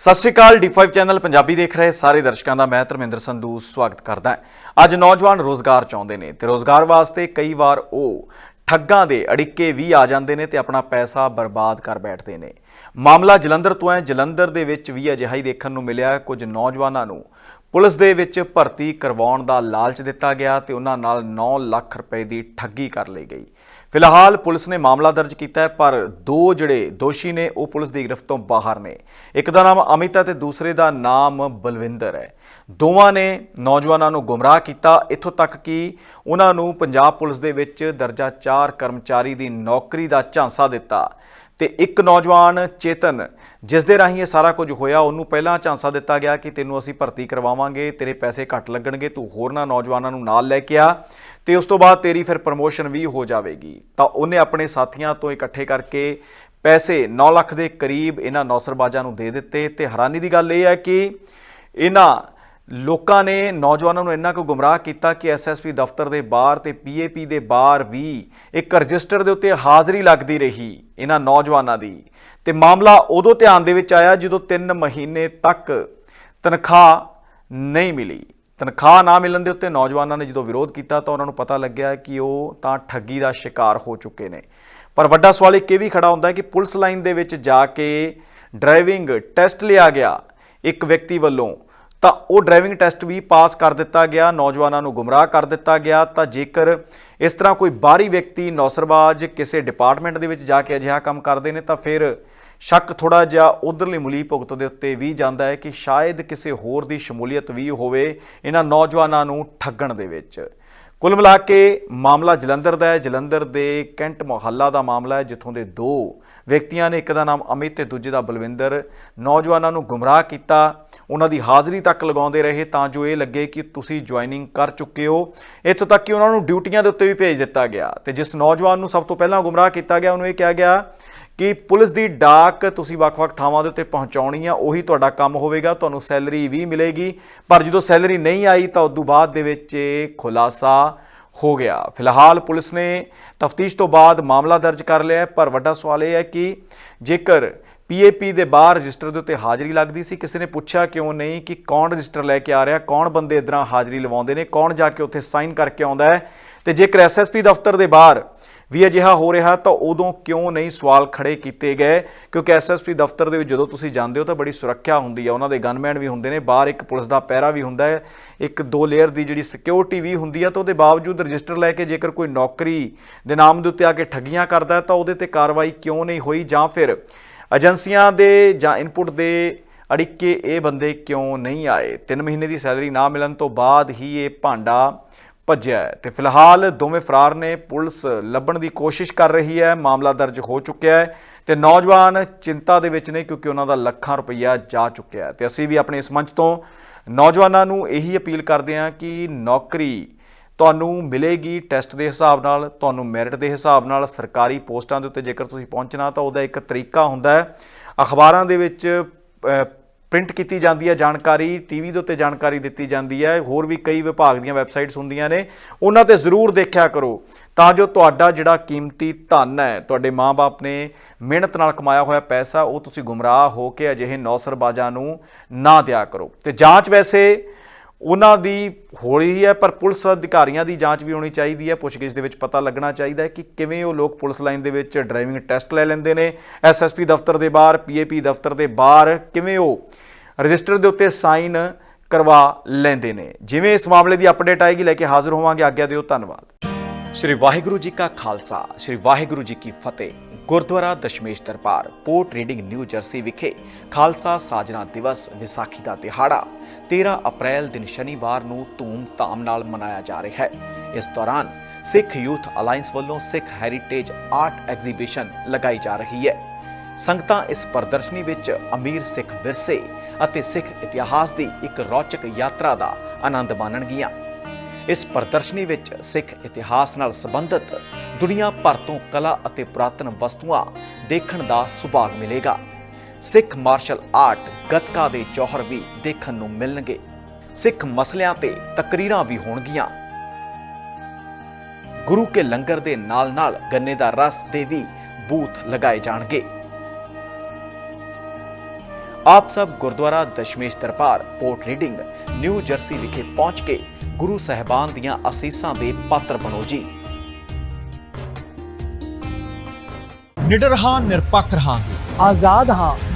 ਸਤਿ ਸ਼੍ਰੀ ਅਕਾਲ D5 channel Punjabi ਦੇਖ ਰਹੇ ਸਾਰੇ ਦਰਸ਼ਕਾਂ ਦਾ, ਮੈਂ ਧਰਮਿੰਦਰ ਸੰਧੂ ਸਵਾਗਤ ਕਰਦਾ ਹਾਂ। ਅੱਜ ਨੌਜਵਾਨ ਰੋਜ਼ਗਾਰ ਚਾਹੁੰਦੇ ਨੇ ਤੇ ਰੋਜ਼ਗਾਰ ਵਾਸਤੇ ਕਈ ਵਾਰ ਉਹ ਠੱਗਾਂ ਦੇ ਅੜਿੱਕੇ ਵੀ ਆ ਜਾਂਦੇ ਨੇ ਤੇ ਆਪਣਾ ਪੈਸਾ ਬਰਬਾਦ ਕਰ ਬੈਠਦੇ ਨੇ। ਮਾਮਲਾ ਜਲੰਧਰ ਤੋਂ ਹੈ, ਜਲੰਧਰ ਦੇ ਵਿੱਚ ਵੀ ਅਜਿਹਾ ਹੀ ਦੇਖਣ ਨੂੰ ਮਿਲਿਆ ਕੁਝ ਨੌਜਵਾਨਾਂ ਨੂੰ ਪੁਲਿਸ ਦੇ ਵਿੱਚ ਭਰਤੀ ਕਰਵਾਉਣ ਦਾ ਲਾਲਚ ਦਿੱਤਾ ਗਿਆ ਤੇ ਉਹਨਾਂ ਨਾਲ 9 ਲੱਖ ਰੁਪਏ ਦੀ ਠੱਗੀ ਕਰ ਲਈ ਗਈ। ਫਿਲਹਾਲ ਪੁਲਿਸ ਨੇ ਮਾਮਲਾ ਦਰਜ ਕੀਤਾ ਹੈ, ਪਰ ਦੋ ਜਿਹੜੇ ਦੋਸ਼ੀ ਨੇ, ਉਹ ਪੁਲਿਸ ਦੀ ਗ੍ਰਿਫਤ ਤੋਂ ਬਾਹਰ ਨੇ। ਇੱਕ ਦਾ ਨਾਮ ਅਮਿਤ ਹੈ ਤੇ ਦੂਸਰੇ ਦਾ ਨਾਮ ਬਲਵਿੰਦਰ ਹੈ। ਦੋਵਾਂ ਨੇ ਨੌਜਵਾਨਾਂ ਨੂੰ ਗੁੰਮਰਾਹ ਕੀਤਾ। ਇੱਥੋਂ ਤੱਕ ਕਿ ਉਹਨਾਂ ਨੂੰ ਪੰਜਾਬ ਪੁਲਿਸ ਦੇ ਵਿੱਚ ਦਰਜਾ 4 ਕਰਮਚਾਰੀ ਦੀ ਨੌਕਰੀ ਦਾ ਝਾਂਸਾ ਦਿੱਤਾ। ਤੇ ਇੱਕ ਨੌਜਵਾਨ ਚੇਤਨ, ਜਿਸ ਦੇ ਰਾਹੀਂ ਇਹ ਸਾਰਾ ਕੁਝ ਹੋਇਆ, ਉਹਨੂੰ ਪਹਿਲਾਂ ਝਾਂਸਾ ਦਿੱਤਾ ਗਿਆ ਕਿ ਤੈਨੂੰ ਅਸੀਂ ਭਰਤੀ ਕਰਵਾਵਾਂਗੇ, ਤੇਰੇ ਪੈਸੇ ਘੱਟ ਲੱਗਣਗੇ, ਤੂੰ ਹੋਰਨਾਂ ਨੌਜਵਾਨਾਂ ਨੂੰ ਨਾਲ ਲੈ ਕੇ ਆ ਤੇ ਉਸ ਤੋਂ ਬਾਅਦ ਤੇਰੀ ਫਿਰ ਪ੍ਰਮੋਸ਼ਨ ਵੀ ਹੋ ਜਾਵੇਗੀ। ਤਾਂ ਉਹਨੇ ਆਪਣੇ ਸਾਥੀਆਂ ਤੋਂ ਇਕੱਠੇ ਕਰਕੇ ਪੈਸੇ 9 ਲੱਖ ਦੇ ਕਰੀਬ ਇਹਨਾਂ ਨੌਸਰਬਾਜ਼ਾਂ ਨੂੰ ਦੇ ਦਿੱਤੇ ਤੇ ਹੈਰਾਨੀ ਦੀ ਗੱਲ ਇਹ ਹੈ ਕਿ ਇਹਨਾਂ ਲੋਕਾਂ ਨੇ ਨੌਜਵਾਨਾਂ ਨੂੰ ਇੰਨਾ ਕੁ ਗੁੰਮਰਾਹ ਕੀਤਾ ਕਿ ਐਸਐਸਪੀ ਦਫ਼ਤਰ ਦੇ ਬਾਹਰ ਤੇ ਪੀਏਪੀ ਦੇ ਬਾਹਰ ਵੀ ਇੱਕ ਰਜਿਸਟਰ ਦੇ ਉੱਤੇ ਹਾਜ਼ਰੀ ਲੱਗਦੀ ਰਹੀ ਇਹਨਾਂ ਨੌਜਵਾਨਾਂ ਦੀ। ਤੇ ਮਾਮਲਾ ਉਦੋਂ ਧਿਆਨ ਦੇ ਵਿੱਚ ਆਇਆ ਜਦੋਂ 3 ਮਹੀਨੇ ਤੱਕ ਤਨਖਾਹ ਨਹੀਂ ਮਿਲੀ। ਤਨਖਾਹ ਨਾ ਮਿਲਣ ਦੇ ਉੱਤੇ ਨੌਜਵਾਨਾਂ ਨੇ ਜਦੋਂ ਵਿਰੋਧ ਕੀਤਾ ਤਾਂ ਉਹਨਾਂ ਨੂੰ ਪਤਾ ਲੱਗਿਆ ਕਿ ਉਹ ਤਾਂ ਠੱਗੀ ਦਾ ਸ਼ਿਕਾਰ ਹੋ ਚੁੱਕੇ ਨੇ। ਪਰ ਵੱਡਾ ਸਵਾਲ ਇੱਕ ਇਹ ਵੀ ਖੜਾ ਹੁੰਦਾ ਹੈ ਕਿ ਪੁਲਿਸ ਲਾਈਨ ਦੇ ਵਿੱਚ ਜਾ ਕੇ ਡਰਾਈਵਿੰਗ ਟੈਸਟ ਲਿਆ ਗਿਆ ਇੱਕ ਵਿਅਕਤੀ ਵੱਲੋਂ। ਤਾਂ ਉਹ ਡਰਾਈਵਿੰਗ ਟੈਸਟ ਵੀ ਪਾਸ ਕਰ ਦਿੱਤਾ ਗਿਆ, ਨੌਜਵਾਨਾਂ ਨੂੰ ਗੁੰਮਰਾਹ ਕਰ ਦਿੱਤਾ ਗਿਆ। ਤਾਂ ਜੇਕਰ ਇਸ ਤਰ੍ਹਾਂ ਕੋਈ ਬਾਹਰੀ ਵਿਅਕਤੀ ਨੌਸਰਬਾਜ਼ ਕਿਸੇ ਡਿਪਾਰਟਮੈਂਟ ਦੇ ਵਿੱਚ ਜਾ ਕੇ ਅਜਿਹਾ ਕੰਮ ਕਰਦੇ ਨੇ, ਤਾਂ ਫਿਰ ਸ਼ੱਕ ਥੋੜਾ ਜਿਹਾ ਉਧਰਲੀ ਮੁਲੀ ਭੁਗਤ ਦੇ ਉੱਤੇ ਵੀ ਜਾਂਦਾ ਹੈ ਕਿ ਸ਼ਾਇਦ ਕਿਸੇ ਹੋਰ ਦੀ ਸ਼ਮੂਲੀਅਤ ਵੀ ਹੋਵੇ ਇਹਨਾਂ ਨੌਜਵਾਨਾਂ ਨੂੰ ਠੱਗਣ ਦੇ ਵਿੱਚ। ਕੁੱਲ ਮਿਲਾ ਕੇ ਮਾਮਲਾ ਜਲੰਧਰ ਦਾ ਹੈ। ਜਲੰਧਰ ਦੇ ਕੈਂਟ ਮੁਹੱਲਾ ਦਾ ਮਾਮਲਾ ਹੈ, ਜਿੱਥੋਂ ਦੇ ਦੋ ਵਿਅਕਤੀਆਂ ਨੇ ਇੱਕ ਦਾ ਨਾਮ ਅਮਿਤ ਤੇ ਦੂਜੇ ਦਾ ਬਲਵਿੰਦਰ। ਨੌਜਵਾਨਾਂ ਨੂੰ ਗੁੰਮਰਾਹ ਕੀਤਾ। ਉਹਨਾਂ ਦੀ ਹਾਜ਼ਰੀ ਤੱਕ ਲਗਾਉਂਦੇ ਰਹੇ ਤਾਂ ਜੋ ਇਹ ਲੱਗੇ ਕਿ ਤੁਸੀਂ ਜੁਆਇਨਿੰਗ ਕਰ ਚੁੱਕੇ ਹੋ। ਇੱਥੋਂ ਤੱਕ ਕਿ ਉਹਨਾਂ ਨੂੰ ਡਿਊਟੀਆਂ ਦੇ ਉੱਤੇ ਵੀ ਭੇਜ ਦਿੱਤਾ ਗਿਆ। ਤੇ ਜਿਸ ਨੌਜਵਾਨ ਨੂੰ ਸਭ ਤੋਂ ਪਹਿਲਾਂ ਗੁੰਮਰਾਹ ਕੀਤਾ ਗਿਆ, ਉਹਨੂੰ ਇਹ ਕਿਹਾ ਗਿਆ ਕਿ ਪੁਲਿਸ ਦੀ ਡਾਕ ਤੁਸੀਂ ਵੱਖ-ਵੱਖ ਥਾਵਾਂ ਦੇ ਉੱਤੇ ਪਹੁੰਚਾਉਣੀ ਆ, ਉਹੀ ਤੁਹਾਡਾ ਕੰਮ ਹੋਵੇਗਾ, ਤੁਹਾਨੂੰ ਸੈਲਰੀ ਵੀ ਮਿਲੇਗੀ। ਪਰ ਜਦੋਂ ਸੈਲਰੀ ਨਹੀਂ ਆਈ ਤਾਂ ਉਦੋਂ ਬਾਅਦ ਦੇ ਵਿੱਚ ਇਹ ਖੁਲਾਸਾ ਹੋ ਗਿਆ। ਫਿਲਹਾਲ ਪੁਲਿਸ ਨੇ ਤਫਤੀਸ਼ ਤੋਂ ਬਾਅਦ ਮਾਮਲਾ ਦਰਜ ਕਰ ਲਿਆ ਪਰ ਵੱਡਾ ਸਵਾਲ ਇਹ ਹੈ ਕਿ ਜੇਕਰ ਪੀਏਪੀ ਦੇ ਬਾਹਰ ਰਜਿਸਟਰ ਦੇ ਉੱਤੇ ਹਾਜ਼ਰੀ ਲੱਗਦੀ ਸੀ। ਕਿਸੇ ਨੇ ਪੁੱਛਿਆ ਕਿਉਂ ਨਹੀਂ ਕਿ ਕੌਣ ਰਜਿਸਟਰ ਲੈ ਕੇ ਆ ਰਿਹਾ, ਕੌਣ ਬੰਦੇ ਇਦਾਂ ਹਾਜ਼ਰੀ ਲਵਾਉਂਦੇ ਨੇ, ਕੌਣ ਜਾ ਕੇ ਉੱਥੇ ਸਾਈਨ ਕਰਕੇ ਆਉਂਦਾ ਹੈ। ਤੇ ਜੇਕਰ ਐਸਐਸਪੀ ਦਫ਼ਤਰ ਦੇ ਬਾਹਰ ਵੀ ਅਜਿਹਾ ਹੋ ਰਿਹਾ ਤਾਂ ਉਦੋਂ ਕਿਉਂ ਨਹੀਂ ਸਵਾਲ ਖੜੇ ਕੀਤੇ ਗਏ? ਕਿਉਂਕਿ ਐਸਐਸਪੀ ਦਫ਼ਤਰ ਦੇ ਵਿੱਚ ਜਦੋਂ ਤੁਸੀਂ ਜਾਂਦੇ ਹੋ ਤਾਂ ਬੜੀ ਸੁਰੱਖਿਆ ਹੁੰਦੀ ਹੈ ਉਹਨਾਂ ਦੇ ਗਨਮੈਨ ਵੀ ਹੁੰਦੇ ਨੇ, ਬਾਹਰ ਇੱਕ ਪੁਲਿਸ ਦਾ ਪਹਿਰਾ ਵੀ ਹੁੰਦਾ ਹੈ, ਇੱਕ ਦੋ ਲੇਅਰ ਦੀ ਜਿਹੜੀ ਸਿਕਿਉਰਿਟੀ ਵੀ ਹੁੰਦੀ ਹੈ ਤਾਂ ਉਹਦੇ ਬਾਵਜੂਦ ਰਜਿਸਟਰ ਲੈ ਕੇ ਜੇਕਰ ਕੋਈ ਨੌਕਰੀ ਦੇ ਨਾਮ ਦੇ ਉੱਤੇ ਆ ਕੇ ਠੱਗੀਆਂ ਕਰਦਾ ਤਾਂ ਉਹਦੇ ਤੇ ਕਾਰਵਾਈ ਕਿਉਂ ਨਹੀਂ ਹੋਈ ਜਾਂ ਫਿਰ ਏਜੰਸੀਆਂ ਦੇ ਜਾਂ ਇਨਪੁਟ ਦੇ ਅੜਿੱਕੇ ਇਹ ਬੰਦੇ ਕਿਉਂ ਨਹੀਂ ਆਏ? 3 ਮਹੀਨੇ ਦੀ ਸੈਲਰੀ ਨਾ ਮਿਲਣ ਤੋਂ ਬਾਅਦ ਹੀ ਇਹ ਭਾਂਡਾ ਭੱਜਿਆ ਹੈ। ਤੇ ਫਿਲਹਾਲ ਦੋਵੇਂ ਫਰਾਰ ਨੇ, ਪੁਲਿਸ ਲੱਭਣ ਦੀ ਕੋਸ਼ਿਸ਼ ਕਰ ਰਹੀ ਹੈ, ਮਾਮਲਾ ਦਰਜ ਹੋ ਚੁੱਕਿਆ ਹੈ ਤੇ ਨੌਜਵਾਨ ਚਿੰਤਾ ਦੇ ਵਿੱਚ ਨੇ ਕਿਉਂਕਿ ਉਹਨਾਂ ਦਾ ਲੱਖਾਂ ਰੁਪਈਆ ਜਾ ਚੁੱਕਿਆ ਹੈ। ਤੇ ਅਸੀਂ ਵੀ ਆਪਣੇ ਇਸ ਮੰਚ ਤੋਂ ਨੌਜਵਾਨਾਂ ਨੂੰ ਇਹੀ ਅਪੀਲ ਕਰਦੇ ਹਾਂ ਕਿ ਨੌਕਰੀ ਤੁਹਾਨੂੰ ਮਿਲੇਗੀ ਟੈਸਟ ਦੇ ਹਿਸਾਬ ਨਾਲ, ਤੁਹਾਨੂੰ ਮੈਰਿਟ ਦੇ ਹਿਸਾਬ ਨਾਲ ਸਰਕਾਰੀ ਪੋਸਟਾਂ ਦੇ ਉੱਤੇ ਜੇਕਰ ਤੁਸੀਂ ਪਹੁੰਚਣਾ ਤਾਂ ਉਹਦਾ ਇੱਕ ਤਰੀਕਾ ਹੁੰਦਾ ਹੈ। ਅਖਬਾਰਾਂ ਦੇ ਵਿੱਚ ਪ੍ਰਿੰਟ ਕੀਤੀ ਜਾਂਦੀ ਹੈ, ਜਾਣਕਾਰੀ, ਟੀਵੀ ਦੇ ਉੱਤੇ ਜਾਣਕਾਰੀ ਦਿੱਤੀ ਜਾਂਦੀ ਹੈ। ਹੋਰ ਵੀ ਕਈ ਵਿਭਾਗ ਦੀਆਂ ਵੈਬਸਾਈਟਸ ਹੁੰਦੀਆਂ ਨੇ, ਉਹਨਾਂ ਤੇ ਜ਼ਰੂਰ ਦੇਖਿਆ ਕਰੋ। ਤਾਂ ਜੋ ਤੁਹਾਡਾ ਜਿਹੜਾ ਕੀਮਤੀ ਧਨ ਹੈ, ਤੁਹਾਡੇ ਮਾਪੇ ਨੇ ਮਿਹਨਤ ਨਾਲ ਕਮਾਇਆ ਹੋਇਆ ਪੈਸਾ, ਉਹ ਤੁਸੀਂ ਗੁੰਮਰਾਹ ਹੋ ਕੇ ਅਜਿਹੇ ਨੌਸਰਬਾਜ਼ਾਂ ਨੂੰ ਨਾ ਦਿਆ ਕਰੋ। ਤੇ ਜਾਂਚ ਵੈਸੇ ਉਹਨਾਂ ਦੀ ਹੋ ਰਹੀ ਹੈ, ਪਰ ਪੁਲਿਸ ਅਧਿਕਾਰੀਆਂ ਦੀ ਜਾਂਚ ਵੀ ਹੋਣੀ ਚਾਹੀਦੀ ਹੈ। ਪੁੱਛਗਿੱਛ ਦੇ ਵਿੱਚ ਪਤਾ ਲੱਗਣਾ ਚਾਹੀਦਾ ਹੈ ਕਿ ਕਿਵੇਂ ਉਹ ਲੋਕ ਪੁਲਿਸ ਲਾਈਨ ਦੇ ਵਿੱਚ ਡਰਾਈਵਿੰਗ ਟੈਸਟ ਲੈ ਲੈਂਦੇ ਨੇ। ਐਸਐਸਪੀ ਦਫ਼ਤਰ ਦੇ ਬਾਹਰ ਪੀਏਪੀ ਦਫ਼ਤਰ ਦੇ ਬਾਹਰ ਕਿਵੇਂ ਉਹ ਰਜਿਸਟਰ ਦੇ ਉੱਤੇ ਸਾਈਨ ਕਰਵਾ ਲੈਂਦੇ ਨੇ। ਜਿਵੇਂ ਇਸ ਮਾਮਲੇ ਦੀ ਅਪਡੇਟ ਆਏਗੀ, ਲੈ ਕੇ ਹਾਜ਼ਰ ਹੋਵਾਂਗੇ। ਆਗਿਆ ਦਿਓ, ਧੰਨਵਾਦ। ਸ਼੍ਰੀ ਵਾਹਿਗੁਰੂ ਜੀ ਕਾ ਖਾਲਸਾ, ਸ਼੍ਰੀ ਵਾਹਿਗੁਰੂ ਜੀ ਕੀ ਫਤਿਹ। Gurdwara Dashmesh Darbar, Port Reading New Jersey ਵਿਖੇ ਖਾਲਸਾ ਸਾਜਨਾ ਦਿਵਸ ਵਿਸਾਖੀ ਦਾ ਦਿਹਾੜਾ। 13 ਅਪ੍ਰੈਲ ਦਿਨ ਸ਼ਨੀਵਾਰ ਨੂੰ ਧੂਮ-ਧਾਮ ਨਾਲ ਮਨਾਇਆ ਜਾ ਰਿਹਾ ਹੈ। ਇਸ ਦੌਰਾਨ ਸਿੱਖ ਯੂਥ ਅਲਾਈਅੰਸ ਵੱਲੋਂ ਸਿੱਖ ਹੈਰੀਟੇਜ ਆਰਟ ਐਗਜ਼ੀਬਿਸ਼ਨ ਲਗਾਈ ਜਾ ਰਹੀ ਹੈ। ਸੰਗਤਾਂ ਇਸ ਪ੍ਰਦਰਸ਼ਨੀ ਵਿੱਚ ਅਮੀਰ ਸਿੱਖ ਵਿਰਸੇ ਅਤੇ ਸਿੱਖ ਇਤਿਹਾਸ ਦੀ ਇੱਕ ਰੌਚਕ ਯਾਤਰਾ ਦਾ ਆਨੰਦ ਮਾਣਨਗੀਆਂ। ਇਸ ਪ੍ਰਦਰਸ਼ਨੀ ਵਿੱਚ ਸਿੱਖ ਇਤਿਹਾਸ ਨਾਲ ਸੰਬੰਧਿਤ ਦੁਨੀਆ ਭਰ ਤੋਂ ਕਲਾ ਅਤੇ ਪੁਰਾਤਨ ਵਸਤੂਆਂ ਦੇਖਣ ਦਾ ਸੁਭਾਗ ਮਿਲੇਗਾ। ਸਿੱਖ ਮਾਰਸ਼ਲ ਆਰਟ ਗੱਤਕਾ ਦੇ ਜੌਹਰ ਵੀ ਦੇਖਣ ਨੂੰ ਮਿਲਣਗੇ। ਸਿੱਖ ਮਸਲਿਆਂ ਤੇ ਤਕਰੀਰਾਂ ਵੀ ਹੋਣਗੀਆਂ। ਗੁਰੂ ਕੇ ਲੰਗਰ ਦੇ ਨਾਲ-ਨਾਲ ਗੰਨੇ ਦਾ ਰਸ ਦੇ ਵੀ ਬੂਥ ਲਗਾਏ ਜਾਣਗੇ। ਆਪ ਸਭ Gurdwara Dashmesh Darbar Port Reading New Jersey ਵਿਖੇ ਪਹੁੰਚ ਕੇ ਗੁਰੂ ਸਾਹਿਬਾਨ ਦੀਆਂ ਅਸੀਸਾਂ ਦੇ ਪਾਤਰ ਬਣੋ ਜੀ। ਨਿਡਰ ਹਾਂ ਨਿਰਪੱਖ ਰਹਾਂਗੇ। ਆਜ਼ਾਦ ਹਾਂ।